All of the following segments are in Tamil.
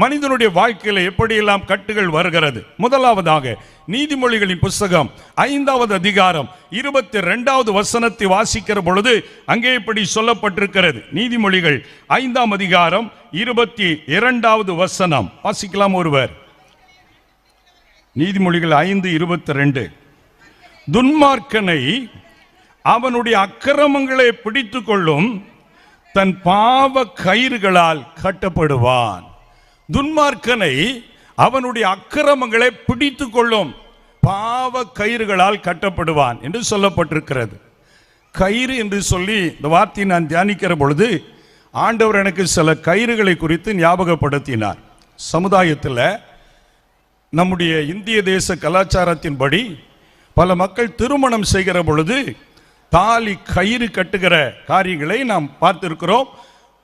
மனிதனுடைய வாழ்க்கையில் எப்படியெல்லாம் கட்டுகள் வருகிறது? முதலாவதாக நீதிமொழிகளின் புஸ்தகம் ஐந்தாவது அதிகாரம் இருபத்தி ரெண்டாவது வசனத்தை வாசிக்கிற பொழுது அங்கே இப்படி சொல்லப்பட்டிருக்கிறது. நீதிமொழிகள் ஐந்தாம் அதிகாரம் இருபத்தி இரண்டாவது வசனம். வாசிக்கலாம் ஒருவர். நீதிமொழிகள் ஐந்து இருபத்தி ரெண்டு துன்மார்க்கனை அவனுடைய அக்கிரமங்களை பிடித்து கொள்ளும் தன் பாவ கயிறுகளால் கட்டப்படுவான். துன்மார்க்கனை அவனுடைய அக்கிரமங்களை பிடித்து கொள்ளும் பாவ கயிறுகளால் கட்டப்படுவான் என்று சொல்லப்பட்டிருக்கிறது. கயிறு என்று சொல்லி இந்த வார்த்தையை நான் தியானிக்கிற பொழுது ஆண்டவர் எனக்கு சில கயிறுகளை குறித்து ஞாபகப்படுத்தினார். சமுதாயத்தில் நம்முடைய இந்திய தேச கலாச்சாரத்தின்படி பல மக்கள் திருமணம் செய்கிற பொழுது தாலி கயிறு கட்டுகிற காரியங்களை நாம் பார்த்திருக்கிறோம்.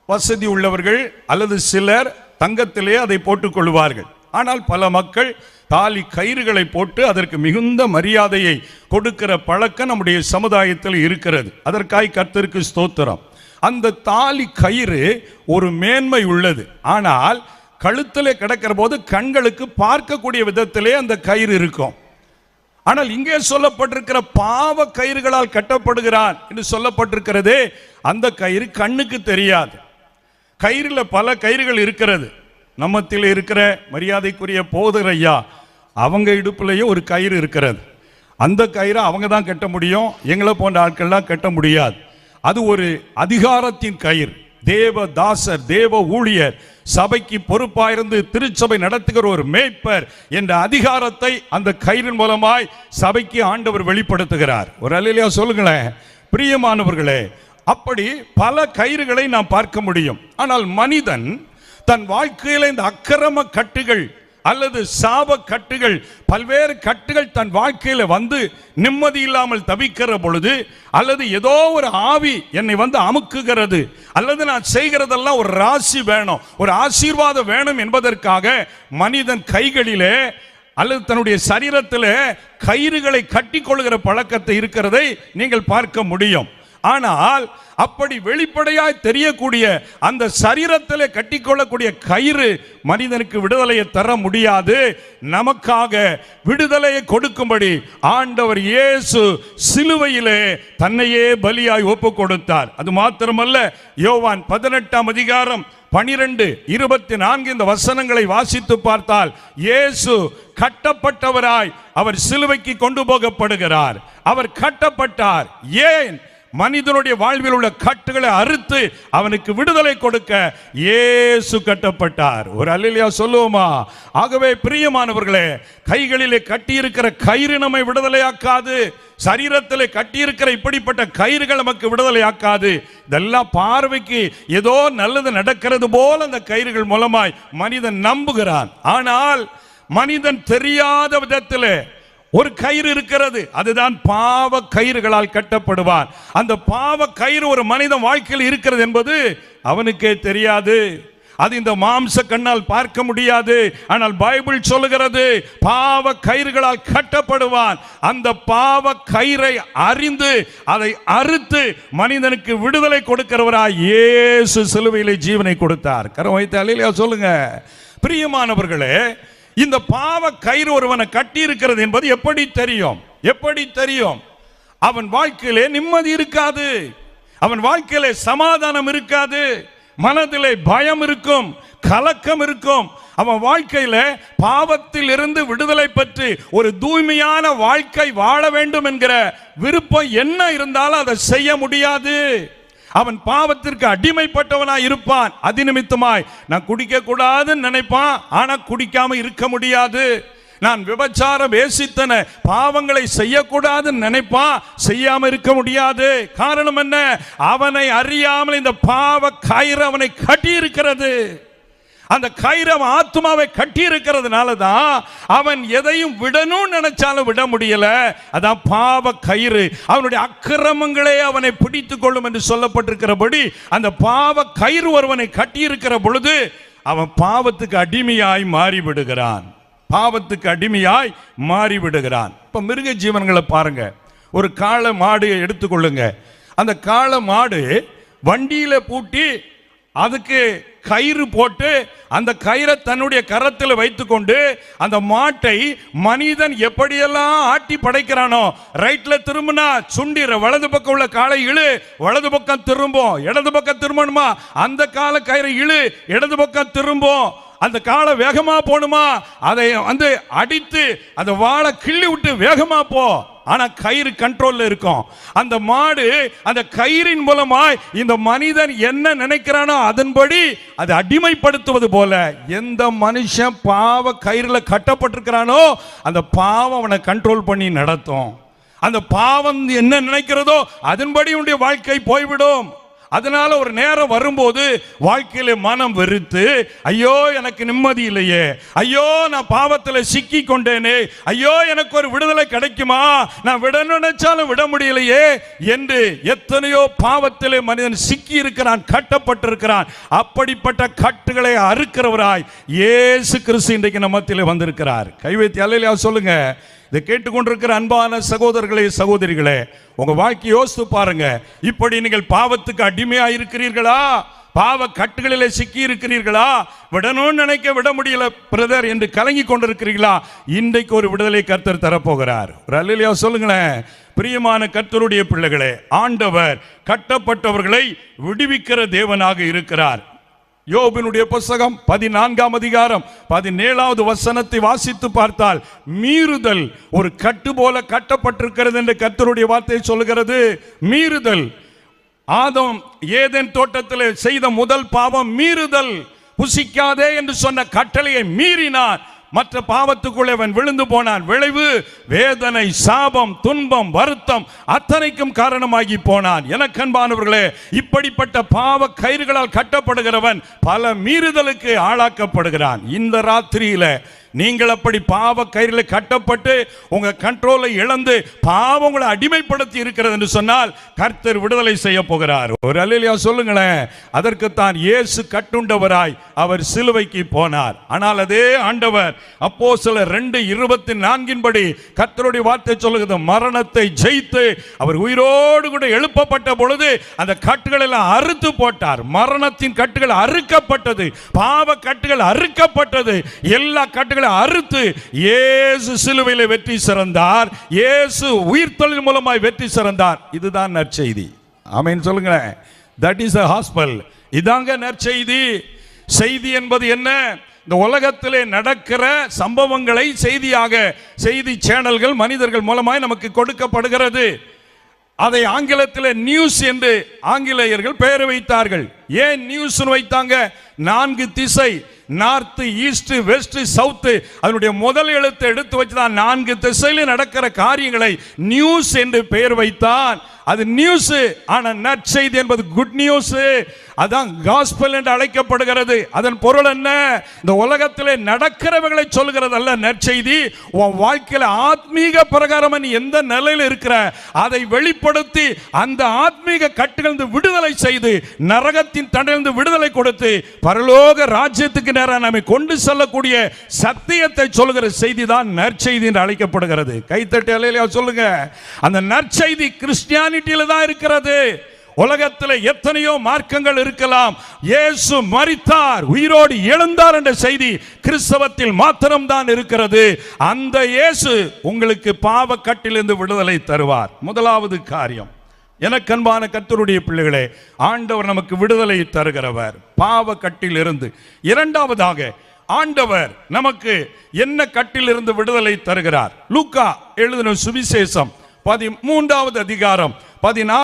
வசதி உள்ளவர்கள் அல்லது சிலர் தங்கத்திலே அதை போட்டுக் கொள்வார்கள் ஆனால் பல மக்கள் தாலி கயிறுகளை போட்டு அதற்கு மிகுந்த மரியாதையை கொடுக்கிற பழக்கம் நம்முடைய சமுதாயத்தில் இருக்கிறது. அதற்காய் கர்த்தருக்கு ஸ்தோத்திரம். அந்த தாலி கயிறு ஒரு மேன்மை உள்ளது. ஆனால் கழுத்திலே கிடக்கிற போது கண்களுக்கு பார்க்கக்கூடிய விதத்திலே அந்த கயிறு இருக்கும். ஆனால் இங்கே சொல்லப்பட்டிருக்கிற பாவ கயிறுகளால் கட்டப்படுகிறான் என்று சொல்லப்பட்டிருக்கிறதே அந்த கயிறு கண்ணுக்கு தெரியாது. கயிறில் பல கயிறுகள் இருக்கிறது. நம்மத்தில் இருக்கிற மரியாதைக்குரிய போதர் ஐயா அவங்க இடுப்புலயும் ஒரு கயிறு இருக்கிறது. அந்த கயிறை அவங்க தான் கட்ட முடியும். எங்களை போன்ற ஆட்கள்லாம் கட்ட முடியாது. அது ஒரு அதிகாரத்தின் கயிறு. தேவ தாசர் தேவ ஊழியர் சபைக்கு பொறுப்பாயிருந்து திருச்சபை நடத்துகிற ஒரு மேய்ப்பர் என்ற அதிகாரத்தை அந்த கயிறின் மூலமாய் சபைக்கு ஆண்டவர் வெளிப்படுத்துகிறார். ஒரு அலையிலையா சொல்லுங்களேன். பிரியமானவர்களே அப்படி பல கயிறுகளை நாம் பார்க்க முடியும். ஆனால் மனிதன் தன் வாழ்க்கையில் இந்த அக்கிரம கட்டுகள் அல்லது சாப கட்டுகள் பல்வேறு கட்டுகள் தன் வாழ்க்கையில் வந்து நிம்மதி இல்லாமல் தவிக்கிற பொழுது அல்லது ஏதோ ஒரு ஆவி என்னை வந்து அமுக்குகிறது அல்லது நான் செய்கிறதெல்லாம் ஒரு ராசி வேணும் ஒரு ஆசீர்வாதம் வேணும் என்பதற்காக மனிதன் கைகளிலே அல்லது தன்னுடைய சரீரத்தில் கயிறுகளை கட்டி கொள்கிற பழக்கத்தை இருக்கிறதை நீங்கள் பார்க்க முடியும். ஆனால் அப்படி வெளிப்படையாய் தெரியக்கூடிய அந்த சரீரத்திலே கட்டிக்கொள்ளக்கூடிய கயிறு மனிதனுக்கு விடுதலையை தர முடியாது. நமக்காக விடுதலையை கொடுக்கும்படி ஆண்டவர் இயேசு சிலுவையிலே தன்னையே பலியாய் ஒப்பு கொடுத்தார் அது மாத்திரமல்ல யோவான் பதினெட்டாம் அதிகாரம் பனிரெண்டு இருபத்தி நான்கு இந்த வசனங்களை வாசித்து பார்த்தால் இயேசு கட்டப்பட்டவராய் அவர் சிலுவைக்கு கொண்டு போகப்படுகிறார். அவர் கட்டப்பட்டார். ஏன்? மனிதனுடைய வாழ்வில் உள்ள கட்டுகளை அறுத்து அவனுக்கு விடுதலை கொடுக்க இயேசு கட்டப்பட்டார். ஒரு அல்லையா சொல்லுவோமா? ஆகவே பிரியமானவர்களே கைகளிலே கட்டியிருக்கிற கயிறு நம்மை விடுதலையாக்காது. சரீரத்திலே கட்டியிருக்கிற இப்படிப்பட்ட கயிறுகள் நமக்கு விடுதலையாக்காது. இதெல்லாம் பார்வைக்கு ஏதோ நல்லது நடக்கிறது போல அந்த கயிறுகள் மூலமாய் மனிதன் நம்புகிறான். ஆனால் மனிதன் தெரியாத விதத்திலே ஒரு கயிறு இருக்கிறது அதுதான் பாவ கயிறுகளால் கட்டப்படுவான் அந்த பாவ கயிறு ஒரு மனிதன் வாழ்க்கையில் இருக்கிறது என்பது அவனுக்கே தெரியாது. அது இந்த மாம்ச கண்ணால் பார்க்க முடியாது. ஆனால் பைபிள் சொல்லுகிறது பாவ கயிறுகளால் கட்டப்படுவான். அந்த பாவ கயிறை அறிந்து அதை அறுத்து மனிதனுக்கு விடுதலை கொடுக்கிறவராய் இயேசு சிலுவையிலே ஜீவனை கொடுத்தார். கரம் வைத்த சொல்லுங்க. பிரியமானவர்களே இந்த பாவ கயிறு ஒருவனை கட்டி இருக்கிறது என்பது எப்படி தெரியும்? எப்படி தெரியும்? அவன் வாழ்க்கையிலே நிம்மதி இருக்காது. அவன் வாழ்க்கையிலே சமாதானம் இருக்காது. மனதிலே பயம் இருக்கும். கலக்கம் இருக்கும். அவன் வாழ்க்கையில பாவத்தில் இருந்து விடுதலை பற்றி ஒரு தூய்மையான வாழ்க்கை வாழ வேண்டும் என்கிற விருப்பம் என்ன இருந்தாலும் அதை செய்ய முடியாது. அவன் பாவத்திற்கு அடிமைப்பட்டவனாய் இருப்பான். அது நிமித்தமாய் நான் குடிக்க கூடாதுன்னு நினைப்பான் ஆனா குடிக்காம இருக்க முடியாது. நான் விபச்சாரம் வேசித்தன பாவங்களை செய்யக்கூடாதுன்னு நினைப்பான் செய்யாம இருக்க முடியாது. காரணம் என்ன? அவனை அறியாமல் இந்த பாவ கயிறு அவனை கட்டி இருக்கிறது அந்த கயிறு அவன் ஆத்மாவை கட்டி இருக்கிறதுனால தான் அவன் எதையும் விடணும்னு நினைச்சாலும் விட முடியல. அதான் பாவ கயிறு. அவனுடைய அக்கிரமங்களே அவனை பிடித்து கொள்ளும் என்று சொல்லப்பட்டிருக்கிறபடி அந்த பாவ கயிறு ஒருவனை கட்டி இருக்கிற பொழுது அவன் பாவத்துக்கு அடிமையாய் மாறி விடுகிறான் பாவத்துக்கு அடிமையாய் மாறி விடுகிறான் மிருக ஜீவன்களை பாருங்க. ஒரு காளை மாடு எடுத்துக்கொள்ளுங்க அந்த காளை மாடு வண்டியில் பூட்டி அதுக்கு கயிறு போட்டு அந்த கயிறை தன்னுடைய கரத்தில் வைத்துக்கொண்டு அந்த மாட்டை மனிதன் எப்படியெல்லாம் ஆட்டி படைக்கிறானோ ரைட்ல திரும்பினா சுண்டிற வலது பக்கம் உள்ள காலை இழு வலது பக்கம் திரும்பும். இடது பக்கம் திரும்பணுமா? அந்த கால கயிறை இழு இடது பக்கம் திரும்பும். அந்த காலை வேகமா போணுமா? அதை வந்து அடித்து அந்த வாழை கிள்ளி விட்டு வேகமா போ. ஆனா கயிறு கண்ட்ரோல்ல இருக்கும். அந்த மாடு அந்த கயிறின் மூலமாய் இந்த மனிதன் என்ன நினைக்கிறானோ அதன்படி அது அடிமைப்படுத்துவது போல எந்த மனுஷன் பாவ கயிறுல கட்டப்பட்டிருக்கிறானோ அந்த பாவம் அவனை கண்ட்ரோல் பண்ணி நடத்தும். அந்த பாவம் என்ன நினைக்கிறதோ அதன்படி உன்னுடைய வாழ்க்கை போய்விடும். அதனால ஒரு நேரம் வரும்போது வாழ்க்கையில மனம் வெறுத்து ஐயோ எனக்கு நிம்மதி இல்லையே. ஐயோ நான் பாவத்தில் சிக்கி கொண்டேனே ஐயோ எனக்கு ஒரு விடுதலை கிடைக்குமா? நான் விட நினைச்சாலும் விட முடியலையே. என்று எத்தனையோ பாவத்திலே மனிதன் சிக்கி இருக்கிறான் கட்டப்பட்டிருக்கிறான். அப்படிப்பட்ட கட்டுகளை அறுக்கிறவராய் இயேசு கிறிஸ்து இன்றைக்கு நம்ம வந்திருக்கிறார். கைவைத்தி அல்லையா சொல்லுங்க. இதை கேட்டுக்கொண்டிருக்கிற அன்பான சகோதரர்களே சகோதரிகளே உங்க வாழ்க்கை யோசித்து பாருங்க. இப்படி நீங்கள் பாவத்துக்கு அடிமையா இருக்கிறீர்களா பாவ கட்டுகளிலே சிக்கி இருக்கிறீர்களா விடணும்னு நினைக்க விட முடியல பிரதர் என்று கலங்கி கொண்டிருக்கிறீர்களா? இன்றைக்கு ஒரு விடுதலை கர்த்தர் தரப்போகிறார். ஒரு அல்லையா சொல்லுங்களேன். பிரியமான கர்த்தருடைய பிள்ளைகளே ஆண்டவர் கட்டப்பட்டவர்களை விடுவிக்கிற தேவனாக இருக்கிறார். யோபினுடைய புஸ்தகம் பதினான்காம் அதிகாரம் பதினேழாவது வசனத்தை வாசித்து பார்த்தால் மீறுதல் ஒரு கட்டு போல கட்டப்பட்டிருக்கிறது என்று கத்தருடைய வார்த்தை சொல்கிறது மீறுதல். ஆதம் ஏதேன் தோட்டத்தில் செய்த முதல் பாவம் மீறுதல். புசிக்காதே என்று சொன்ன கட்டளையை மீறினார். மற்ற பாவத்துக்குள்ளே அவன் விழுந்து போனான். விளைவு வேதனை சாபம் துன்பம் வருத்தம் அத்தனைக்கும் காரணமாகி போனான். எனக்கு அன்பானவர்களே இப்படிப்பட்ட பாவ கயிறுகளால் கட்டப்படுகிறவன் பல மீறுதலுக்கு ஆளாக்கப்படுகிறான். இந்த ராத்திரியில நீங்கள் அப்படி பாவ கயிறில் கட்டப்பட்டு உங்க கண்ட்ரோலை இழந்து பாவம் உங்களை அடிமைப்படுத்தி இருக்கிறது என்று சொன்னால் கர்த்தர் விடுதலை செய்ய போகிறார். ஒரு அல்லையா சொல்லுங்களேன். அதற்குத்தான் இயேசு கட்டுண்டவராய் அவர் சிலுவைக்கு போனார். ஆனால் அதே ஆண்டவர் அப்போ சில ரெண்டு இருபத்தி நான்கின்படி கர்த்தருடைய வார்த்தை சொல்லுகிறது மரணத்தை ஜெயித்து அவர் உயிரோடு கூட எழுப்பப்பட்ட பொழுது அந்த கட்டுகள் எல்லாம் அறுத்து போட்டார். மரணத்தின் கட்டுகள் அறுக்கப்பட்டது பாவ கட்டுகள் அறுக்கப்பட்டது எல்லா பாவங்களை அறுத்து இயேசு சிலுவையில் வெற்றி சிறந்தார். இயேசு தொழில் மூலமாய் வெற்றி சிறந்தார். இதுதான் நற்செய்தி. ஆமென் சொல்லுங்களேன். தட் இஸ் அ ஹாஸ்பல் இதாங்க நற்செய்தி. செய்தி என்பது என்ன? இந்த உலகத்திலே நடக்கிற சம்பவங்களை செய்தியாக செய்தி சேனல்கள் மனிதர்கள் மூலமாய் நமக்கு கொடுக்கப்படுகிறது. அதை ஆங்கிலத்தில் நியூஸ் என்று ஆங்கிலேயர்கள் பெயர் வைத்தார்கள். ஏன் நியூஸ் வைத்தாங்க? நான்கு திசை. நார்த்து ஈஸ்ட் வெஸ்ட் சவுத்து அதனுடைய முதல் எழுத்தை எடுத்து வச்சுதான் நான்கு திசையில் நடக்கிற காரியங்களை நியூஸ் என்று பெயர் வைத்தான். அது நியூஸ் ஆனா நற்செய்தி என்பது குட் நியூஸ் அதான் காஸ்பல் என்று அழைக்கப்படுகிறது. அதன் பொருள் என்ன? இந்த உலகத்திலே நடக்கிறவர்களை சொல்கிறது அல்ல நற்செய்தி. உன் வாழ்க்கையில் ஆத்மீக பிரகாரம் நீ எந்த நிலையில் இருக்கிற அதை வெளிப்படுத்தி அந்த ஆத்மீக கட்டுகளிலிருந்து விடுதலை செய்து நரகத்தின் தண்டிலிருந்து விடுதலை கொடுத்து பரலோக ராஜ்யத்துக்கு நேரம் நம்மை கொண்டு செல்லக்கூடிய சத்தியத்தை சொல்கிற செய்தி தான் நற்செய்தி என்று அழைக்கப்படுகிறது. கைத்தட்டு அலையிலையா சொல்லுங்க. அந்த நற்செய்தி கிறிஸ்டியானிட்டியில் தான் இருக்கிறது. உலகத்தில் எத்தனையோ மார்க்கங்கள் இருக்கலாம். இயேசு மறித்தார் உயிரோடு எழுந்தார் என்ற செய்தி கிறிஸ்தவத்தில் மாத்திரம்தான் இருக்கிறது. அந்த இயேசு உங்களுக்கு பாவக்கட்டிலிருந்து விடுதலை தருவார். முதலாவது காரியம். எனக்கன்பான கத்தருடைய பிள்ளைகளே ஆண்டவர் நமக்கு விடுதலை தருகிறவர் பாவ கட்டில் இருந்து இரண்டாவதாக ஆண்டவர் நமக்கு என்ன கட்டிலிருந்து விடுதலை தருகிறார்? லூக்கா எழுதின சுவிசேஷம் பதிமூன்றாவது அதிகாரம் பதினாறு